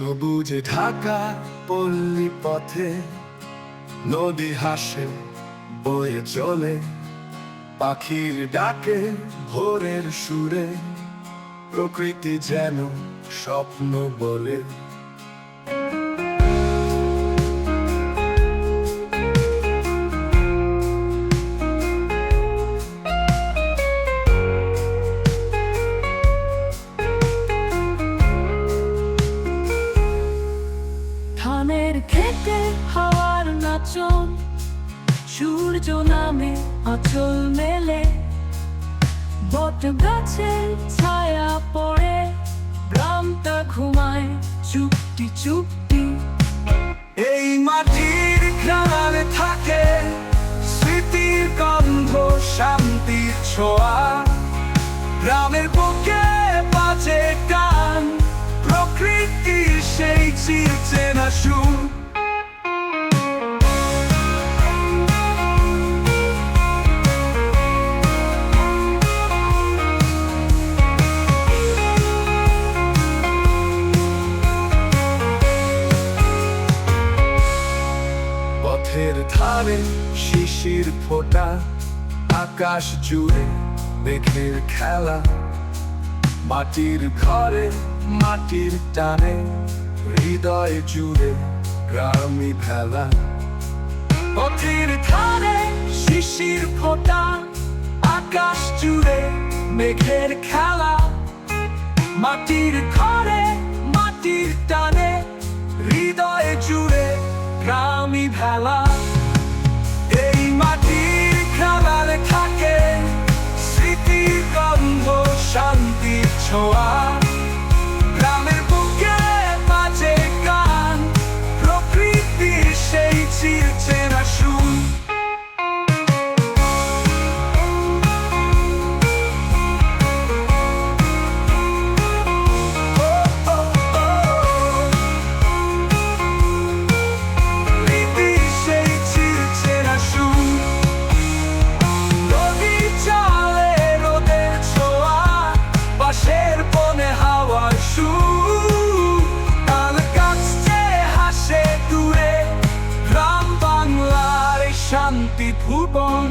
সবুজে ঢাকা পল্লী পথে নদী হাসে, বয়ে চলে। পাখির ডাকে ভোরের সুরে, প্রকৃতি যেন স্বপ্ন বলে। খেতে হাওয়ার নাচন, সূর্য নামে আচল মেলে। বট গাছের ছায়া পড়ে গ্রামটা ঘুমায় চুপটি চুপটি। এই মাটির ঘ্রাণে থাকে, স্মৃতির গন্ধ, শান্তির ছোঁয়া। গ্রামের বুকে বাজে গান, প্রকৃতির সেই চির চেনা সুর। ধারে শিশির ফোটা, আকাশ জুড়ে মেঘের খেলা। মাটির ঘরে, মাটির টানে হৃদয় জুড়ে গ্রামি ভেলা। পথের ধারে শিশির ফোটা, আকাশ জুড়ে মেঘের খেলা। মাটির ঘরে, মাটির টানে হৃদয়ে জুড়ে গ্রামি ভেলা। শান্তি ভুবন।